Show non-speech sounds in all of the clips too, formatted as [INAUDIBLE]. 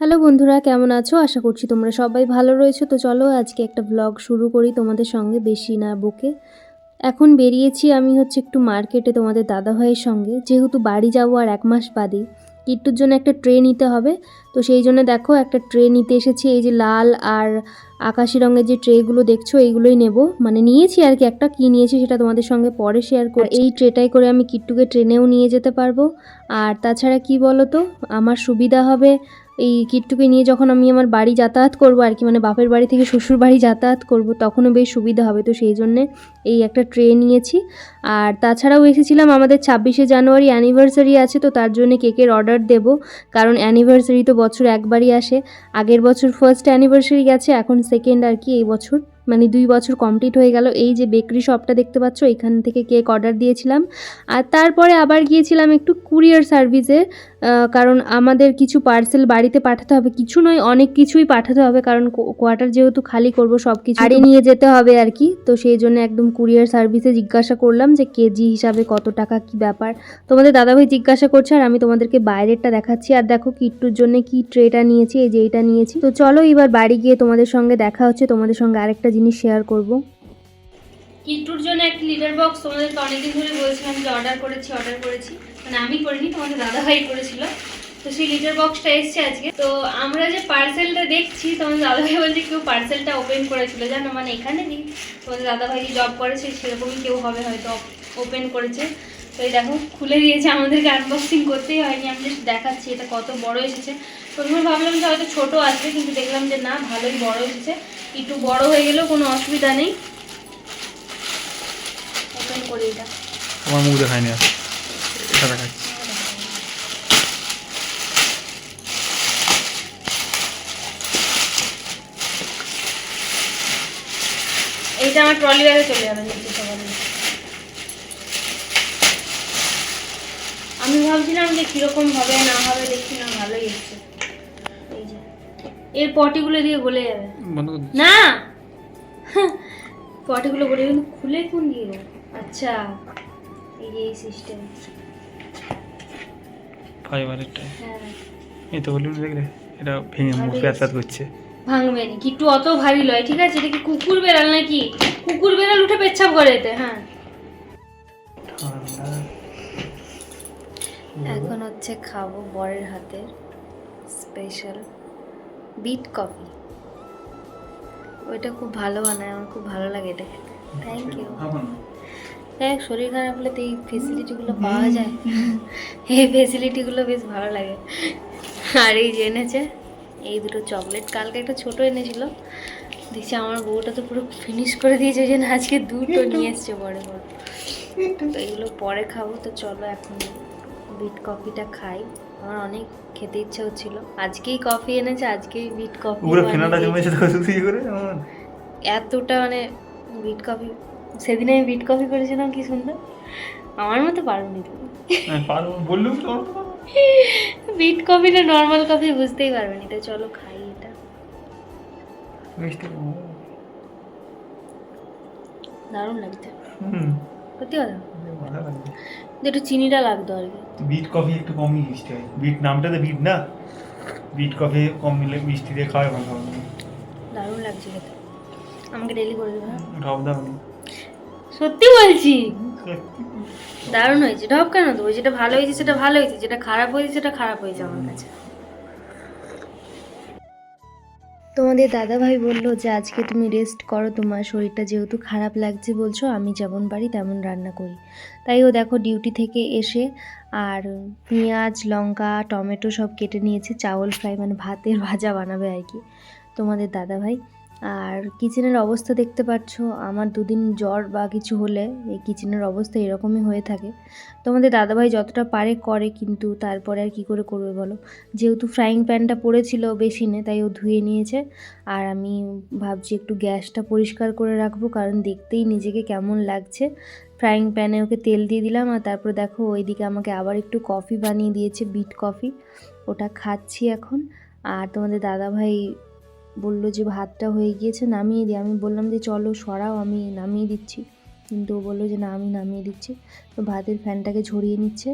Hello বন্ধুরা কেমন আছো? আশা করছি তোমরা সবাই ভালো রয়েছো। তো চলো আজকে একটা ব্লগ শুরু করি তোমাদের সঙ্গে বেশি না বকে। এখন বেরিয়েছি আমি হচ্ছে একটু মার্কেটে তোমাদের দাদাভাইয়ের সঙ্গে। যেহেতু বাড়ি যাব আর এক মাস বাদেই কিট্টুর জন্য একটা ট্রে নিতে হবে। তো সেই জন্য দেখো একটা ট্রে নিতে এসেছি এই যে লাল আর আকাশি রঙের যে ট্রেগুলো দেখছ এইগুলোই নেব। মানে নিয়েছি আর কি একটা কি নিয়েছি সেটা তোমাদের সঙ্গে পরে শেয়ার করি এই ট্রেটাই করে আমি কিট্টুকে ট্রেনেও নিয়ে যেতে পারব। আর তাছাড়া কি বলো তো আমার সুবিধা হবে এই কিট্টুকে নিয়ে যখন আমি আমার বাড়ি যাতায়াত করব আর কি মানে বাপের বাড়ি থেকে শ্বশুর বাড়ি যাতায়াত করব, তখনও বেশ সুবিধা হবে। তো সেই জন্যে এই একটা ট্রে নিয়েছি। আর তাছাড়াও এসেছিলাম আমাদের ছাব্বিশে জানুয়ারি অ্যানিভার্সারি আছে, তো তার জন্য কেকের অর্ডার দেব। কারণ অ্যানিভার্সারি তো বছর একবারই আসে। আগের বছর ফার্স্ট অ্যানিভার্সারি গেছে, এখন সেকেন্ড আর কি এই বছর। মানে দুই বছর কমপ্লিট হয়ে গেল। এই যে বেকারি শপটা দেখতে পাচ্ছ এখান থেকে কেক অর্ডার দিয়েছিলাম। আর তারপরে আবার গিয়েছিলাম একটু কুরিয়ার সার্ভিসে কারণ আমাদের কিছু পার্সেল বাড়িতে পাঠাতে হবে। কিছু নয় অনেক কিছুই পাঠাতে হবে কারণ কোয়ার্টার যেহেতু খালি করব সব কিছু আরে নিয়ে যেতে হবে আর কি। তো সেই জন্য একদম কুরিয়ার সার্ভিসে জিজ্ঞাসা করলাম যে কেজি হিসাবে কত টাকা কি ব্যাপার? তোমাদের দাদাভাই জিজ্ঞাসা করছে আর আমি তোমাদেরকে বাইরেরটা দেখাচ্ছি। আর দেখো কিট্টুর জন্য কি ট্রেটা নিয়েছি এই যে এইটা নিয়েছি। তো চলো এবার বাড়ি গিয়ে তোমাদের সঙ্গে দেখা হচ্ছে তোমাদের সঙ্গে আরেকটা জিনিস শেয়ার করব। কিট্টুর জন্য একটা লিটার বক্স তোমাদেরকে অনেকদিন ধরে বলছিলাম যে অর্ডার করেছি অর্ডার করেছি। মানে আমি করিনি, তোমাদের দাদাভাই করেছিল। তো সেই লিটার বক্সটা এসছে আজকে। তো আমরা যে পার্সেলটা দেখছি, তোমাদের দাদাভাই বলছে কেউ পার্সেলটা ওপেন করেছিল। জানো মানে এখানে নেই। তোমাদের দাদাভাই জব করেছে, সেরকমই কেউ হবে হয়তো ওপেন করেছে। তো এই দেখো খুলে দিয়েছে আমাদেরকে আনবক্সিং করতেই হয়নি আমি জাস্ট দেখাচ্ছি এটা কত বড় এসেছে। প্রথমে ভাবলাম যে হয়তো ছোটো আসবে কিন্তু দেখলাম যে না ভালোই বড় এসেছে। একটু বড় হয়ে গেলেও কোনো অসুবিধা নেই। ওপেন করি এটা। আমার মুখ দেখায়নি এটা দেখাচ্ছি। এইটা আমার ট্রলি ব্যাগে চলে যাবে নিচে সকালে আমি ভাবছিলাম যে কীরকম হবে না হবে দেখছি না ভালোই যে। এর পটিগুলো দিয়ে গলে যাবে। করে না! [LAUGHS] পটিগুলো গলে কিন্তু খুলে কোন দিয়ে? আচ্ছা এই যে এই সিস্টেম ফাইবারেরটা হ্যাঁ। এই তো বলি দেখলে এটা ভেঙে মুখ ভালোই প্যাঁচ প্যাঁচ করছে। ভাঙবে নি কিট্টু অত ভারী লয় ঠিক আছে? এটা কি কুকুর বেড়াল নাকি? কুকুর বেড়াল উঠে পেচ্ছাপ করে এতে হ্যাঁ। ঠান্ডা। এখন হচ্ছে খাব বরের হাতের স্পেশাল বিট কফি ওইটা খুব ভালো বানায় আমার খুব ভালো লাগে এটা খেতে। থ্যাংক ইউ দেখ শরীর খারাপ হলে তো এই ফেসিলিটিগুলো পাওয়া যায়। এই ফেসিলিটিগুলো বেশ ভালো লাগে। আর এই যে এনেছে এই দুটো চকলেট কালকে একটা ছোট এনেছিল। দেখছি আমার বউটা তো পুরো ফিনিশ করে দিয়েছে ওই জন্য আজকে দুটো নিয়ে এসছে বড় বড় তো এগুলো পরে খাব তো চলো এখন বিট কফিটা খাই। আমার অনেক খেতে ইচ্ছা হচ্ছিল। আজকেই কফি এনেছে আজকেই বিট কফি পুরো ফেনাটা জমেছে তো শুধু করে। এতটা মানে বিট কফি সেদিন আমি বিট কফি করেছিলাম কি সুন্দর। আমার মতো পারোনি তুমি। হ্যাঁ, পারব বললুম তো বিট কফি না নর্মাল কফি বুঝতেই পারবে না তো চলো খাই এটা। দারুণ লাগছে। হুম। সত্যি কথা? একটু চিনিটা লাগতো আর কি। বিট কফি একটু কমই মিষ্টি হয়। বিট নামটা তো বিট না? বিট কফি কম মিলে মিষ্টি দিয়ে খাওয়াই ভালো হবে। দারুণ লাগছে খেতে। আমাকে ডেলি করে দেবে হ্যাঁ? ঢপ দাও। সত্যি বলছি? দারুণ হয়েছে। ঢপ কেন? দেবো যেটা ভালো হয়েছে সেটা ভালো হয়েছে। যেটা খারাপ হয়েছে সেটা খারাপ হয়েছে আমার কাছে। তোমাদের দাদাভাই বলল যে, আজকে তুমি রেস্ট করো, তোমার শরীরটা যেহেতু খারাপ লাগছে বলছো, আমি যেমন পারি তেমন রান্না করি। তাই ও দেখো ডিউটি থেকে এসে আর পেঁয়াজ, লঙ্কা, টমেটো সব কেটে নিয়েছে, চাউল ফ্রাই মানে ভাতের ভাজা বানাবে আর কি। তোমাদের দাদাভাই আর কিচেনের অবস্থা দেখতে পাচ্ছ, আমার দুদিন জ্বর বা কিছু হলে এই কিচেনের অবস্থা এরকমই হয়ে থাকে। তোমাদের দাদাভাই যতটা পারে করে, কিন্তু তারপরে আর কি করে করবে বলো? যেহেতু ফ্রাইং প্যানটা পড়েছিল বেসিনে তাই ও ধুয়ে নিয়েছে। আর আমি ভাবছি একটু গ্যাসটা পরিষ্কার করে রাখব, কারণ দেখতেই নিজেকে কেমন লাগছে। ফ্রাইং প্যানে ওকে তেল দিয়ে দিলাম, আর তারপর দেখো ওইদিকে আমাকে আবার একটু কফি বানিয়ে দিয়েছে বিট কফি ওটা খাচ্ছি এখন। আর তোমাদের দাদাভাই বলল যে ভাতটা হয়ে গিয়েছে, নামিয়ে দিই আমি বললাম যে চলো সরাও, আমি নামিয়ে দিচ্ছি। কিন্তু ও বলল যে না, আমি নামিয়ে দিচ্ছি। তো ভাতের ফ্যানটাকে ঝরিয়ে নিচ্ছে।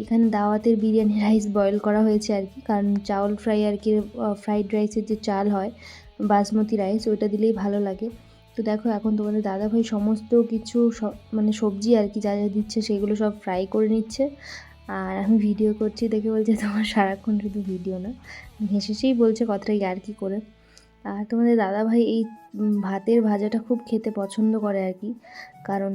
এখানে দাওয়াতের বিরিয়ানি [LAUGHS] রাইস বয়েল করা হয়েছে আর কি। কারণ চাউল ফ্রাই আর কি ফ্রাইড রাইসের যে চাল হয়, বাসমতি রাইস ওইটা দিলেই ভালো লাগে। তো দেখো এখন তোমাদের দাদাভাই সমস্ত কিছু মানে সবজি আর কি যা যা দিচ্ছে সেগুলো সব ফ্রাই করে নিচ্ছে। আর আমি ভিডিও করছি দেখে বলছে তোমার সারাক্ষণ শুধু ভিডিও না। হেসেসেই বলছে কথাটা আর কি করে। আর তোমাদের দাদাভাই এই ভাতের ভাজাটা খুব খেতে পছন্দ করে আর কি। কারণ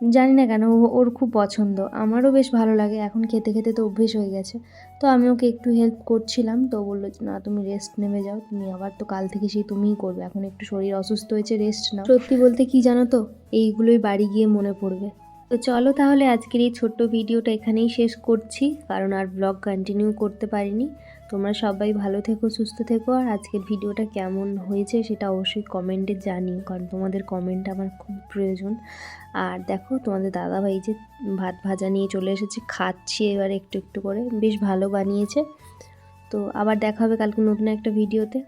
জানি না কেন ওর খুব পছন্দ। আমারও বেশ ভালো লাগে, এখন খেতে খেতে তো অভ্যেস হয়ে গেছে। তো আমি ওকে একটু হেল্প করছিলাম, তো বলল না, তুমি রেস্ট নেমে যাও, তুমি আবার তো কাল থেকে সেই তুমিই করবে, এখন একটু শরীর অসুস্থ হয়েছে রেস্ট নাও। সত্যি বলতে কি জানো তো, এইগুলোই বাড়ি গিয়ে মনে পড়বে। তো চলো তাহলে আজকের এই ছোট্ট ভিডিওটা এখানেই শেষ করছি, কারণ আর ব্লগ কন্টিনিউ করতে পারিনি। তোমরা সবাই ভালো থেকো, সুস্থ থেকো, আর আজকের ভিডিওটা কেমন হয়েছে সেটা অবশ্যই কমেন্টে জানিও, কারণ তোমাদের কমেন্ট আমার খুব প্রয়োজন। আর দেখো, তোমাদের দাদাভাই যে ভাত ভাজা নিয়ে চলে এসেছে, খাচ্ছি এবার একটু একটু করে, বেশ ভালো বানিয়েছে। তো আবার দেখা হবে কালকে নতুন একটা ভিডিওতে।